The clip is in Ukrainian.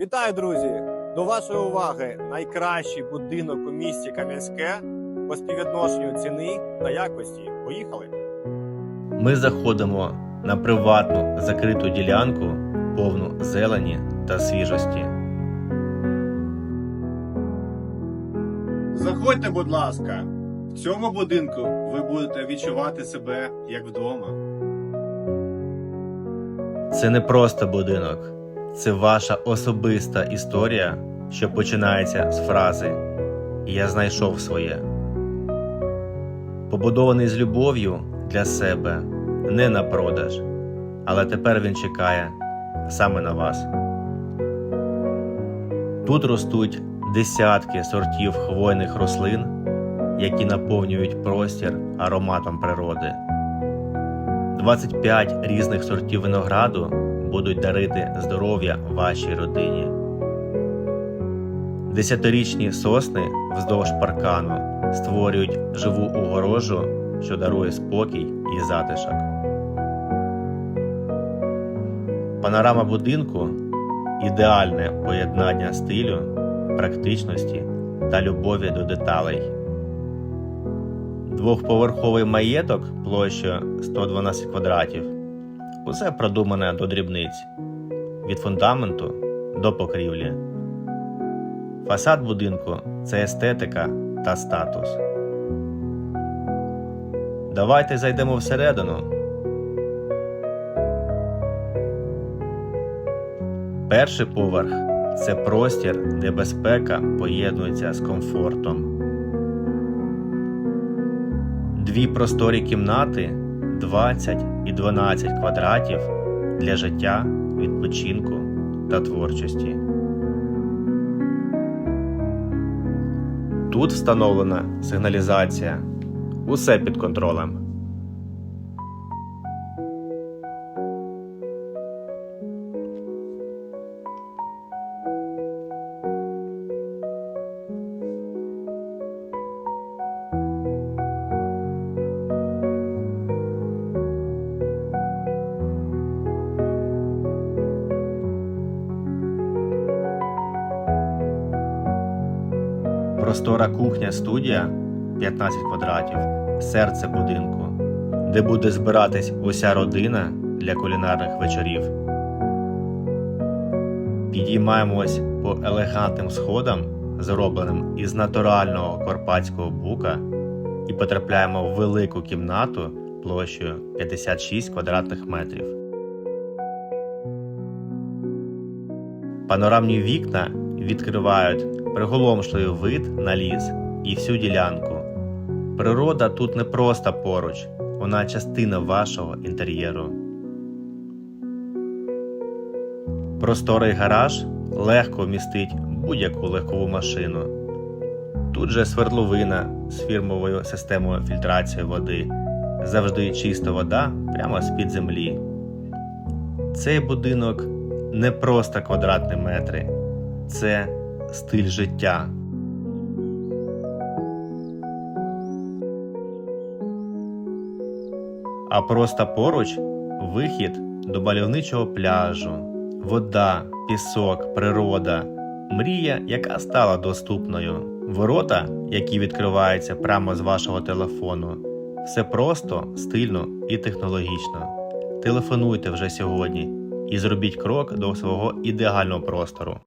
Вітаю, друзі! До вашої уваги найкращий будинок у місті Кам'янське по співвідношенню ціни та якості. Поїхали! Ми заходимо на приватну закриту ділянку, повну зелені та свіжості. Заходьте, будь ласка. В цьому будинку ви будете відчувати себе як вдома. Це не просто будинок, це ваша особиста історія, що починається з фрази Я знайшов своє. Побудований з любов'ю для себе, не на продаж, але тепер він чекає саме на вас. Тут ростуть десятки сортів хвойних рослин, які наповнюють простір ароматом природи. 25 різних сортів винограду будуть дарити здоров'я вашій родині. Десятирічні сосни вздовж паркану створюють живу огорожу, що дарує спокій і затишок. Панорама будинку ідеальне поєднання стилю, практичності та любові до деталей. Двохповерховий маєток площею 112 квадратів. Усе продумане до дрібниць від фундаменту до покрівлі. Фасад будинку це естетика та статус. Давайте зайдемо всередину. Перший поверх це простір, де безпека поєднується з комфортом. Дві просторі кімнати 20 і 12 квадратів для життя, відпочинку та творчості. Тут встановлена сигналізація. Усе під контролем. Простора кухня студія 15 квадратів, серце будинку, де буде збиратись уся родина для кулінарних вечорів. Підіймаємось по елегантним сходам, зробленим із натурального карпатського бука, і потрапляємо в велику кімнату площею 56 квадратних метрів. Панорамні вікна відкривають приголомшливий вид на ліс і всю ділянку. Природа тут не просто поруч, вона частина вашого інтер'єру. Просторий гараж легко вмістить будь-яку легкову машину. Тут же свердловина з фірмовою системою фільтрації води, завжди чиста вода прямо з-під землі. Цей будинок не просто квадратні метри, це стиль життя. А просто поруч вихід до мальовничого пляжу, вода, пісок, природа, мрія, яка стала доступною, ворота, які відкриваються прямо з вашого телефону. Все просто, стильно і технологічно. Телефонуйте вже сьогодні і зробіть крок до свого ідеального простору.